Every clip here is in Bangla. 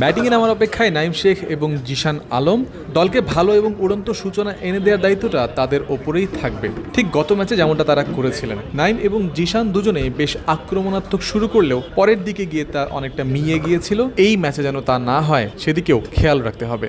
ব্যাটিংয়ে নামার অপেক্ষায় নাইম শেখ এবং জিশান আলম দলকে ভালো এবং উড়ন্ত সূচনা এনে দেওয়ার দায়িত্বটা তাদের ওপরেই থাকবে ঠিক গত ম্যাচে যেমনটা তারা করেছিলেন নাইম এবং জিশান দুজনে বেশ আক্রমণাত্মক শুরু করলেও পরের দিকে গিয়ে তা অনেকটা মিয়ে গিয়েছিল এই ম্যাচে যেন তা না হয় সেদিকেও খেয়াল রাখতে হবে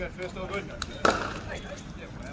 that first, all good?